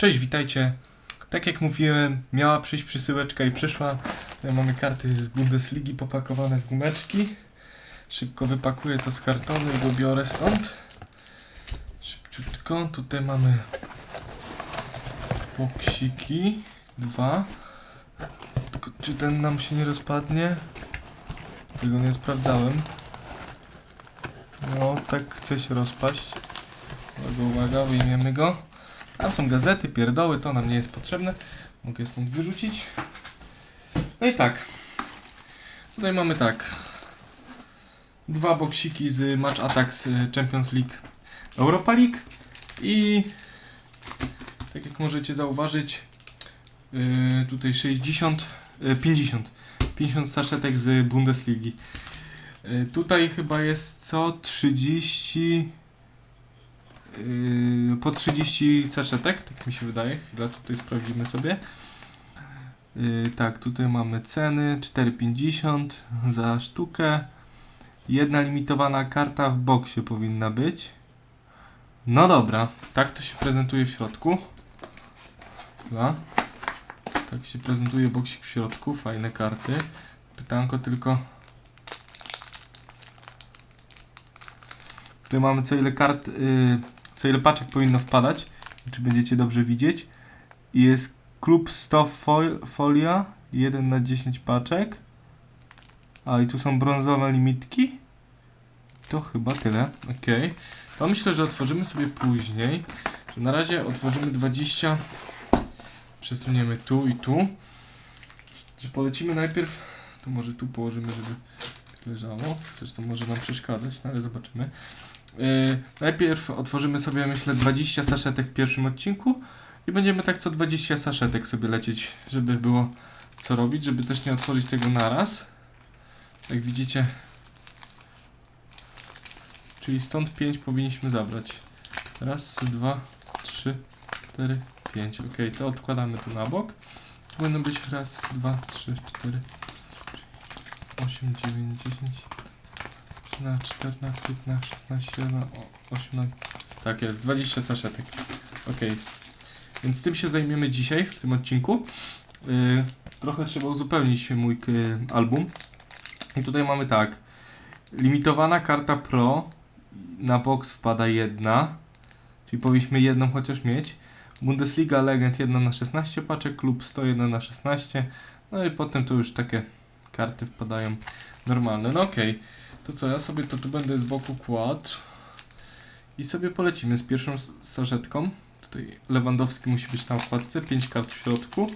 Cześć, witajcie. Tak jak mówiłem, miała przyjść przysyłeczka i przyszła. Tutaj mamy karty z Bundesligi popakowane w gumeczki. Szybko wypakuję to z kartonu i go biorę stąd. Szybciutko. Tutaj mamy boksiki. Dwa. Tylko czy ten nam się nie rozpadnie? Tego nie sprawdzałem. No, tak chce się rozpaść. Uwaga, uwaga, wyjmiemy go. Tam są gazety, pierdoły, to nam nie jest potrzebne. Mogę stąd wyrzucić. No i tak. Tutaj mamy tak. Dwa boksiki z Match Attacks y, Champions League Europa League i tak jak możecie zauważyć yy, tutaj 60 yy, 50 50 saszetek z Bundesligi. Yy, tutaj chyba jest co 30 Yy, po 30 saszetek, tak mi się wydaje. Chwila, tutaj sprawdzimy sobie. Yy, tak, tutaj mamy ceny 4,50 za sztukę. Jedna limitowana karta w boksie powinna być. No dobra, tak to się prezentuje w środku. Chwila. Tak się prezentuje boksik w środku, fajne karty. Pytanko tylko. Tutaj mamy co ile kart, yy, co ile paczek powinno wpadać. Czy będziecie dobrze widzieć. I Jest klub 100 fol folia, 1 na 10 paczek. A i tu są brązowe limitki. To chyba tyle. Ok. To myślę, że otworzymy sobie później. Na razie otworzymy 20. Przesuniemy tu i tu. Że polecimy najpierw. To może tu położymy, żeby leżało. Też to może nam przeszkadzać, no ale zobaczymy. Yy, najpierw otworzymy sobie, myślę, 20 saszetek w pierwszym odcinku i będziemy tak co 20 saszetek sobie lecieć, żeby było co robić, żeby też nie otworzyć tego naraz. Jak widzicie, czyli stąd 5 powinniśmy zabrać. Raz, dwa, trzy, cztery, pięć. Ok, to odkładamy tu na bok. Tu będą być raz, dwa, trzy, cztery, 8, 9, 10, 13, 14, 15, 16, 17, 18. Tak jest, 20 saszetek. Ok. Więc tym się zajmiemy dzisiaj w tym odcinku. Yy, trochę trzeba uzupełnić mój yy, album. I tutaj mamy tak. Limitowana karta Pro. Na box wpada jedna. Czyli powinniśmy jedną chociaż mieć. Bundesliga Legend 1 na 16 paczek, klub 101 na 16. No i potem to już takie karty wpadają normalne. No okej. Okay. To co, ja sobie to tu będę z boku kładł. I sobie polecimy z pierwszą s- saszetką. Tutaj Lewandowski musi być na wkładce. 5 kart w środku.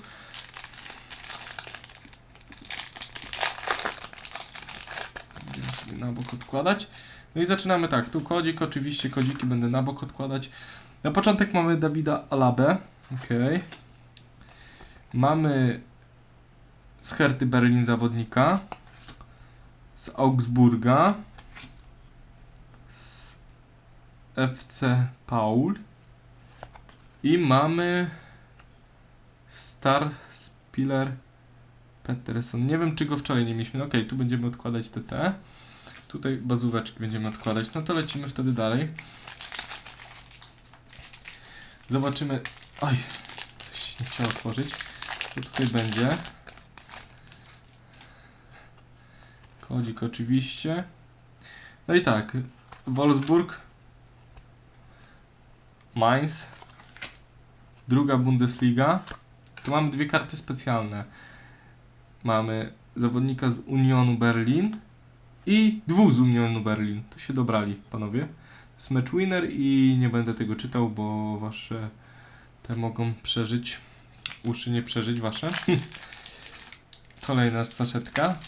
Będziemy sobie na bok odkładać. No i zaczynamy tak. Tu kodzik, oczywiście kodziki będę na bok odkładać. Na początek mamy Dawida Alabę. Okej. Mamy z Herty Berlin zawodnika z Augsburga, z FC Paul i mamy Star Spiller Peterson. Nie wiem, czy go wczoraj nie mieliśmy. Okej, tu będziemy odkładać TT. Tutaj bazóweczki będziemy odkładać. No to lecimy wtedy dalej. Zobaczymy. Oj, coś nie chciało otworzyć. Co tutaj będzie? Kodzik oczywiście. No i tak, Wolfsburg, Mainz, druga Bundesliga. Tu mamy dwie karty specjalne. Mamy zawodnika z Unionu Berlin i dwóch z Unionu Berlin. To się dobrali, panowie. To jest match winner i nie będę tego czytał, bo wasze te mogą przeżyć. Uszy nie przeżyć wasze. Kolejna saszetka.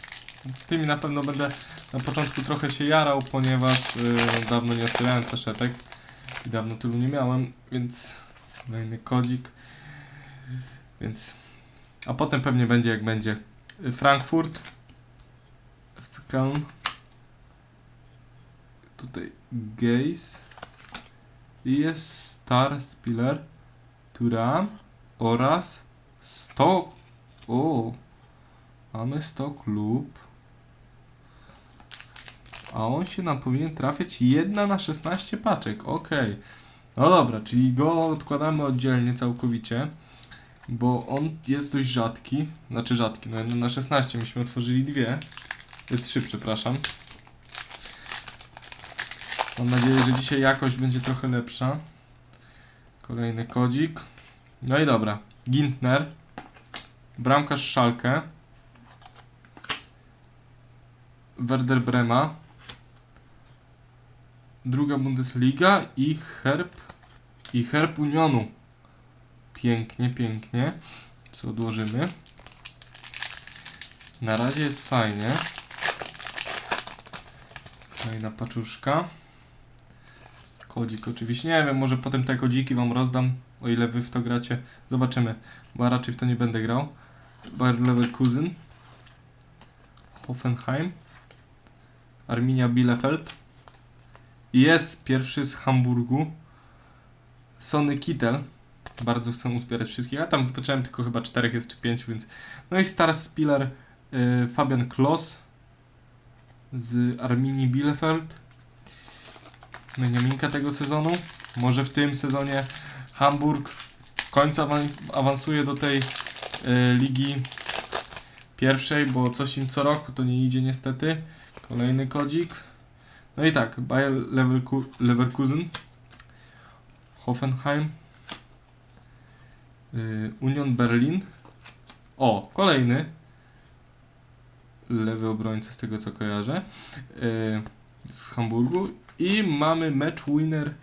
Z tymi na pewno będę na początku trochę się jarał, ponieważ yy, dawno nie otwierałem saszetek i dawno tylu nie miałem, więc kolejny kodzik. Więc. A potem pewnie będzie jak będzie. Y, Frankfurt. FC Köln. Tutaj Gaze. I jest Star Spiller. Turam. Oraz Stock. O. Mamy 100 klub. A on się nam powinien trafiać jedna na 16 paczek. Ok. No dobra, czyli go odkładamy oddzielnie całkowicie, bo on jest dość rzadki, znaczy rzadki, no na 16 myśmy otworzyli dwie, trzy przepraszam. Mam nadzieję, że dzisiaj jakość będzie trochę lepsza. Kolejny kodzik. No i dobra, Gintner, bramkarz Szalkę, Werder Brema, druga Bundesliga i herb i herb Unionu. Pięknie, pięknie. Co odłożymy? Na razie jest fajnie. Kolejna paczuszka. Kodzik oczywiście. Nie wiem, może potem te kodziki wam rozdam, o ile wy w to gracie. Zobaczymy, bo ja raczej w to nie będę grał. Bayer Leverkusen. Hoffenheim. Arminia Bielefeld. Jest pierwszy z Hamburgu. Sony Kittel. Bardzo chcę uzbierać wszystkich. Ja tam wypatrzyłem tylko chyba czterech jest czy pięciu, więc. No i Star Spiller y, Fabian Klos z Arminii Bielefeld. Beniaminka tego sezonu. Może w tym sezonie Hamburg w końcu awans- awansuje do tej y, ligi pierwszej, bo coś im co roku to nie idzie niestety. Kolejny kodzik. No i tak, Bayer Leverku- Leverkusen, Hoffenheim, y, Union Berlin. O, kolejny lewy obrońca z tego co kojarzę y, z Hamburgu i mamy match winner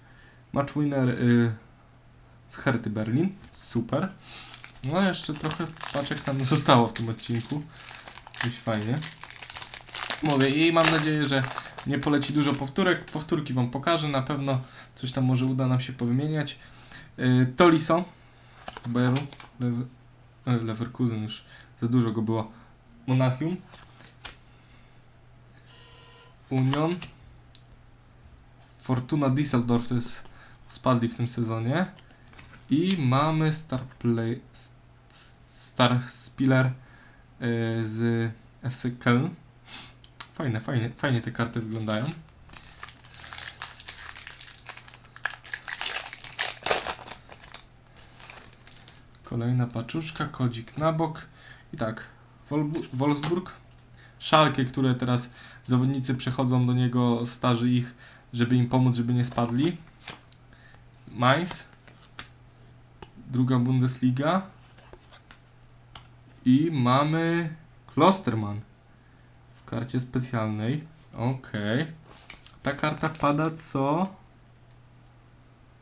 match winner y, z Herty Berlin. Super. No jeszcze trochę paczek nam zostało w tym odcinku. Dość fajnie. Mówię i mam nadzieję, że nie poleci dużo powtórek. Powtórki Wam pokażę, na pewno coś tam może uda nam się powymieniać. Yy, Toliso, Bayeru, e, Leverkusen już za dużo go było. Monachium, Union, Fortuna Düsseldorf to jest spadli w tym sezonie i mamy Star Play Star Spiller yy, z FC Köln. Fajne, fajnie, fajnie te karty wyglądają. Kolejna paczuszka, kodzik na bok. I tak, Wolfsburg, Szalkę, które teraz zawodnicy przechodzą do niego, starzy ich, żeby im pomóc, żeby nie spadli. Mainz, druga Bundesliga. I mamy Klosterman karcie specjalnej. Okej. Ta karta pada co?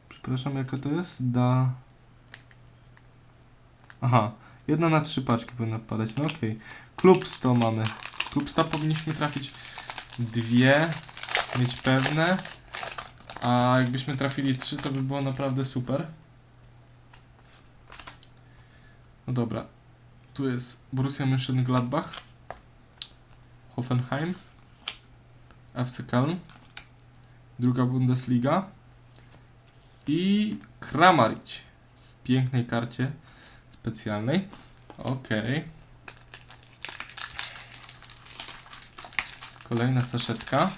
Przepraszam, jaka to jest? Da. Aha, jedna na trzy paczki powinna wpadać. No okej. Klub 100 mamy. Klub 100 powinniśmy trafić dwie, mieć pewne. A jakbyśmy trafili trzy, to by było naprawdę super. No dobra. Tu jest Borussia Mönchengladbach. Hoffenheim, FC Köln, druga Bundesliga i Kramaric w pięknej karcie specjalnej. Okej. Kolejna saszetka.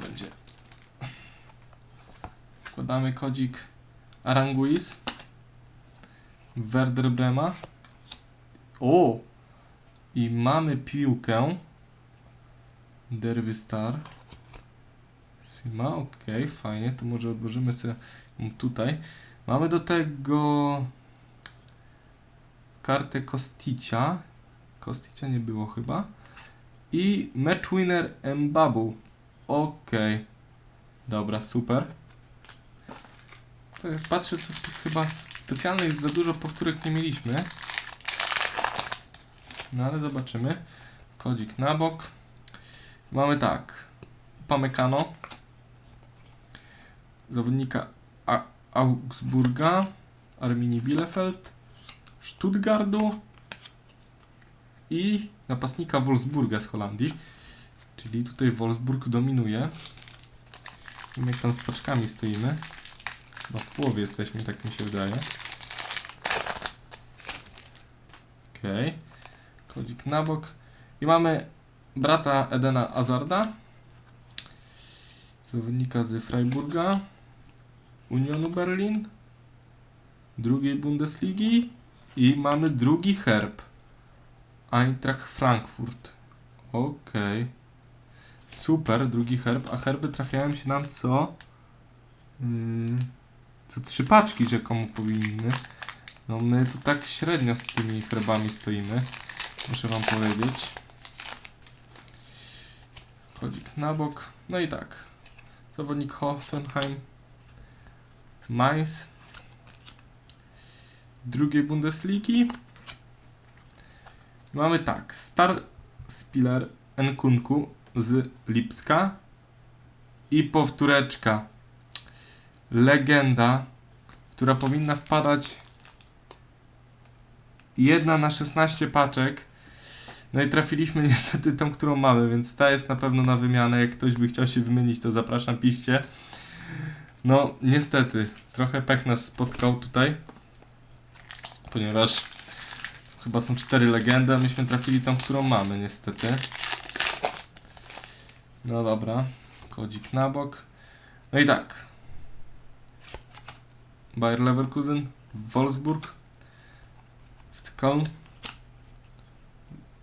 Będzie. Wkładamy kodzik Aranguis. Werder Brema. O! I mamy piłkę. Derby Star. Sfima, ok, fajnie. To może odłożymy sobie tutaj. Mamy do tego kartę Kosticia. Kosticia nie było chyba. I match winner Mbabu. Ok. Dobra, super. Patrzę, tu chyba specjalnych za dużo powtórek nie mieliśmy. No ale zobaczymy. Kodzik na bok. Mamy tak. Pamekano. Zawodnika A Augsburga. Arminii Bielefeld. Stuttgartu. I napastnika Wolfsburga z Holandii. Czyli tutaj Wolfsburg dominuje. I jak tam z paczkami stoimy. No w połowie jesteśmy, tak mi się wydaje. Okej. Okay. Kodzik na bok. I mamy brata Edena Azarda. Zawodnika z Freiburga. Unionu Berlin, drugiej Bundesligi i mamy drugi herb. Eintracht Frankfurt. Okej. Super, drugi herb, a herby trafiają się nam co? Yy, co trzy paczki rzekomo powinny. No my tu tak średnio z tymi herbami stoimy. Muszę wam powiedzieć. Kodzik na bok. No i tak. Zawodnik Hoffenheim. Mainz. Drugiej Bundesligi. Mamy tak. Star Spiller Nkunku z Lipska. I powtóreczka. Legenda, która powinna wpadać jedna na 16 paczek. No i trafiliśmy niestety tą, którą mamy, więc ta jest na pewno na wymianę. Jak ktoś by chciał się wymienić, to zapraszam, piszcie. No, niestety, trochę pech nas spotkał tutaj, ponieważ chyba są cztery legendy, a myśmy trafili tą, którą mamy, niestety. No dobra, kodzik na bok. No i tak. Bayer Leverkusen, Wolfsburg, Köln,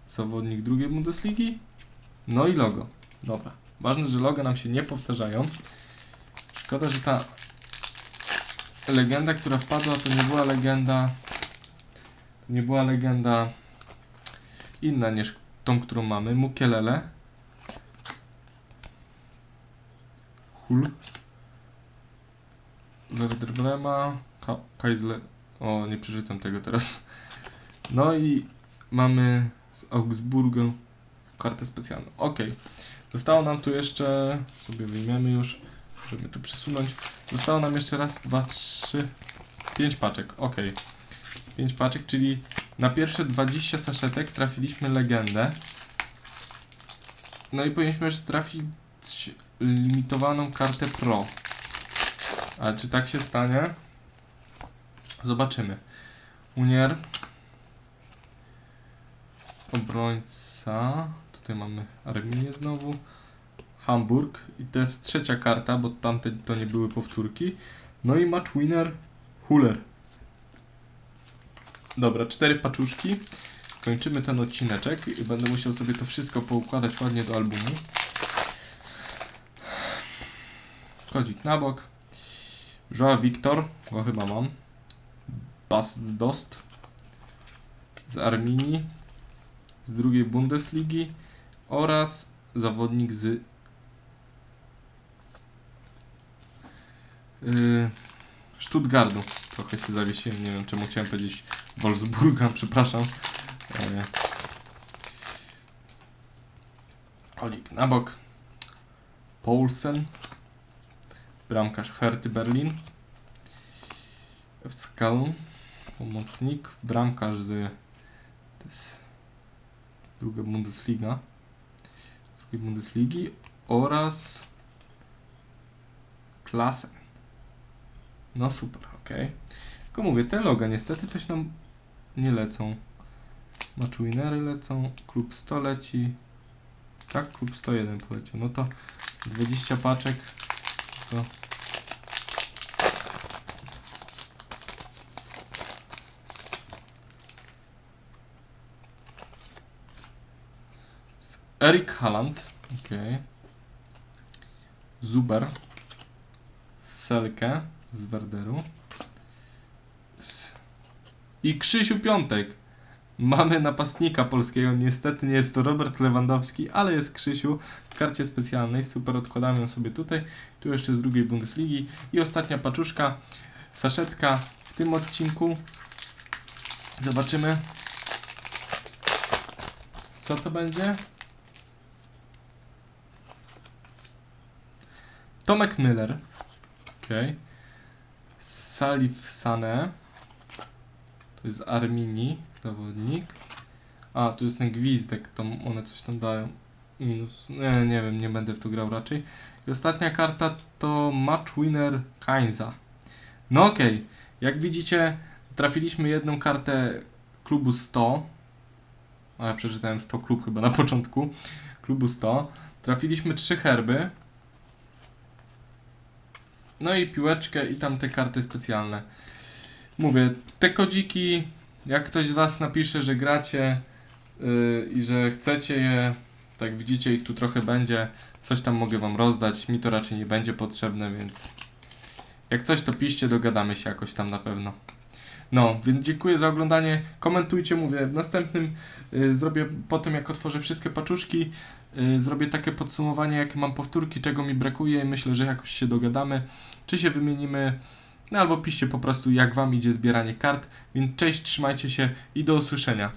zawodnik drugiej Bundesligi, no i logo. Dobra. Ważne, że logo nam się nie powtarzają. Szkoda, że ta legenda, która wpadła, to nie była legenda. To nie była legenda inna niż tą, którą mamy. Mukielele. Hul. Werder Brema. Ka Kaisle. O, nie przeczytam tego teraz. No i mamy z Augsburgu kartę specjalną. Ok. Zostało nam tu jeszcze, sobie wyjmiemy już, żeby to przesunąć. Zostało nam jeszcze raz, dwa, trzy, pięć paczek. Ok. Pięć paczek, czyli na pierwsze 20 saszetek trafiliśmy legendę. No i powinniśmy jeszcze trafić limitowaną kartę Pro. A czy tak się stanie? Zobaczymy. Unier. Obrońca. Tutaj mamy Arminię znowu. Hamburg. I to jest trzecia karta, bo tamte to nie były powtórki. No i match winner Huller. Dobra, cztery paczuszki. Kończymy ten odcineczek i będę musiał sobie to wszystko poukładać ładnie do albumu. Kodzik na bok. Joa Wiktor, bo chyba mam. Bas Dost z Arminii, z drugiej Bundesligi oraz zawodnik z yy, Stuttgartu. Trochę się zawiesiłem, nie wiem czemu chciałem powiedzieć Wolfsburga, przepraszam. Yy. Na bok. Paulsen. Bramkarz Herty Berlin. Köln. Pomocnik. Bramkarz z to jest druga Bundesliga. Drugiej Bundesligi oraz klasę. No super, ok. Tylko mówię, te loga niestety coś nam nie lecą. Match lecą, klub 100 leci. Tak, klub 101 poleciał. No to 20 paczek to Erik Halland. Okej. Zuber. Selke z Werderu. I Krzysiu Piątek. Mamy napastnika polskiego. Niestety nie jest to Robert Lewandowski, ale jest Krzysiu w karcie specjalnej. Super, odkładamy ją sobie tutaj. Tu jeszcze z drugiej Bundesligi. I ostatnia paczuszka. Saszetka w tym odcinku. Zobaczymy. Co to będzie? Tomek Müller. Okej. Salif Sane. To jest z Arminii zawodnik. A, tu jest ten gwizdek, to one coś tam dają. Minus. Nie, nie wiem, nie będę w to grał raczej. I ostatnia karta to Match Winner Kainza. No okej, jak widzicie, trafiliśmy jedną kartę klubu 100. A ja przeczytałem 100 klub chyba na początku. Klubu 100. Trafiliśmy trzy herby. No i piłeczkę i tam te karty specjalne. Mówię, te kodziki, jak ktoś z Was napisze, że gracie yy, i że chcecie je, tak widzicie ich tu trochę będzie, coś tam mogę Wam rozdać, mi to raczej nie będzie potrzebne, więc jak coś to piszcie, dogadamy się jakoś tam na pewno. No, więc dziękuję za oglądanie, komentujcie, mówię, w następnym y, zrobię po tym jak otworzę wszystkie paczuszki, zrobię takie podsumowanie jakie mam powtórki, czego mi brakuje i myślę, że jakoś się dogadamy, czy się wymienimy, no albo piszcie po prostu jak Wam idzie zbieranie kart, więc cześć, trzymajcie się i do usłyszenia.